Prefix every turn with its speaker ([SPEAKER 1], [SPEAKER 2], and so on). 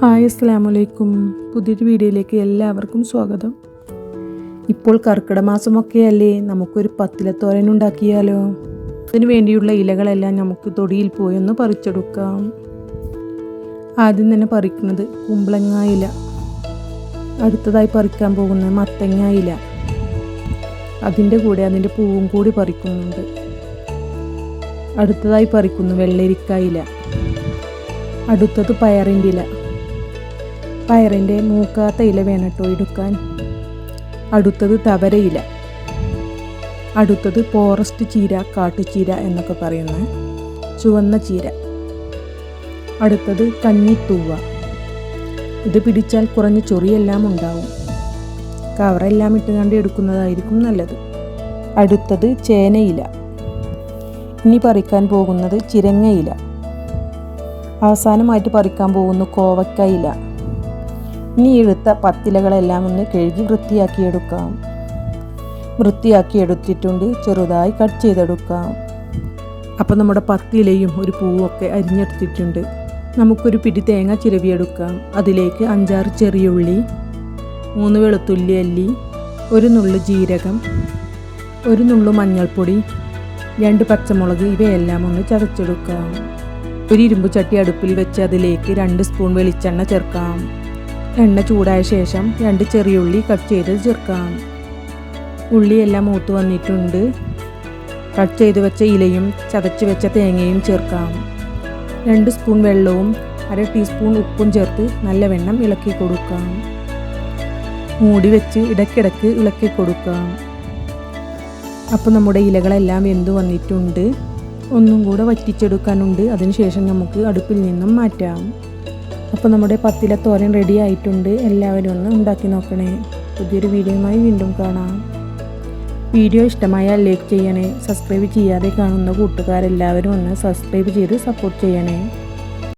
[SPEAKER 1] Hi അസ്സലാമു അലൈക്കും പുതിയൊരു വീഡിയോയിലേക്ക് എല്ലാവർക്കും സ്വാഗതം. ഇപ്പോൾ കർക്കിട മാസമൊക്കെയല്ലേ നമുക്കൊരു പത്തിലത്തോരൻ ഉണ്ടാക്കിയാലോ? അതിനു വേണ്ടിയുള്ള ഇലകളെല്ലാം നമുക്ക് തൊടിയിൽ പോയി ഒന്ന് പറിച്ചെടുക്കാം. ആദ്യം തന്നെ പറിക്കുന്നത് കുമ്പളങ്ങ ഇല. അടുത്തതായി പറിക്കാൻ പോകുന്നത് മത്തങ്ങ ഇല. അതിന്റെ കൂടെ അതിന്റെ പൂവും കൂടി പറിക്കുന്നുണ്ട്. അടുത്തതായി പറിക്കുന്നു വെള്ളരിക്ക ഇല. അടുത്തത് പയറിന്റെ ഇല. പയറിന്റെ മൂക്കാത്ത ഇല വേണം കേട്ടോ എടുക്കാൻ. അടുത്തത് തവര ഇല അടുത്തത് ഫോറസ്റ്റ് ചീര കാട്ടുചീര എന്നൊക്കെ പറയുന്ന ചുവന്ന ചീര. അടുത്തത് കഞ്ഞിത്തൂവ. ഇത് പിടിച്ചാൽ കുറഞ്ഞ ചൊറിയെല്ലാം ഉണ്ടാവും. കവറെല്ലാം ഇട്ടുകൊണ്ട് എടുക്കുന്നതായിരിക്കും നല്ലത്. അടുത്തത് ചേനയില. ഇനി പറിക്കാൻ പോകുന്നത് ചിരങ്ങയില. അവസാനമായിട്ട് പറിക്കാൻ പോകുന്നു കോവക്കയില ഇനി എടുത്ത പത്തിലകളെല്ലാം ഒന്ന് കഴുകി വൃത്തിയാക്കിയെടുക്കാം. വൃത്തിയാക്കി എടുത്തിട്ടുണ്ട് ചെറുതായി കട്ട് ചെയ്തെടുക്കാം. അപ്പോൾ നമ്മുടെ പത്തിലയും ഒരു പൂവൊക്കെ അരിഞ്ഞെടുത്തിട്ടുണ്ട്. നമുക്കൊരു പിടി തേങ്ങ ചിരവിയെടുക്കാം. അതിലേക്ക് അഞ്ചാറ് ചെറിയുള്ളി മൂന്ന് വെളുത്തുള്ളി അല്ലി ഒരു നുള്ളു ജീരകം ഒരു നുള്ളു മഞ്ഞൾപ്പൊടി രണ്ട് പച്ചമുളക് ഇവയെല്ലാം ഒന്ന് ചതച്ചെടുക്കാം. ഒരു ഇരുമ്പ് ചട്ടി അടുപ്പിൽ വെച്ച് അതിലേക്ക് രണ്ട് സ്പൂൺ വെളിച്ചെണ്ണ ചേർക്കാം. എണ്ണ ചൂടായ ശേഷം രണ്ട് ചെറിയ ഉള്ളി കട്ട് ചെയ്ത് ചേർക്കാം. ഉള്ളിയെല്ലാം മൂത്ത് വന്നിട്ടുണ്ട്. കട്ട് ചെയ്ത് വെച്ച ഇലയും ചതച്ച് വെച്ച തേങ്ങയും ചേർക്കാം. രണ്ട് സ്പൂൺ വെള്ളവും അര ടീസ്പൂൺ ഉപ്പും ചേർത്ത് നല്ല വെണ്ണം ഇളക്കി കൊടുക്കാം. മൂടി വെച്ച് ഇടയ്ക്കിടയ്ക്ക് ഇളക്കി കൊടുക്കാം. അപ്പോൾ നമ്മുടെ ഇലകളെല്ലാം വെന്ത് വന്നിട്ടുണ്ട്. ഒന്നും കൂടെ വറ്റിച്ചെടുക്കാനുണ്ട്. അതിനുശേഷം നമുക്ക് അടുപ്പിൽ നിന്നും മാറ്റാം. അപ്പോൾ നമ്മുടെ പത്തില തോരൻ റെഡി ആയിട്ടുണ്ട്. എല്ലാവരും ഒന്ന് ഉണ്ടാക്കി നോക്കണേ. പുതിയൊരു വീഡിയോയുമായി വീണ്ടും കാണാം. വീഡിയോ ഇഷ്ടമായാൽ ലൈക്ക് ചെയ്യണേ. സബ്സ്ക്രൈബ് ചെയ്യാതെ കാണുന്ന കൂട്ടുകാരെല്ലാവരും ഒന്ന് സബ്സ്ക്രൈബ് ചെയ്ത് സപ്പോർട്ട് ചെയ്യണേ.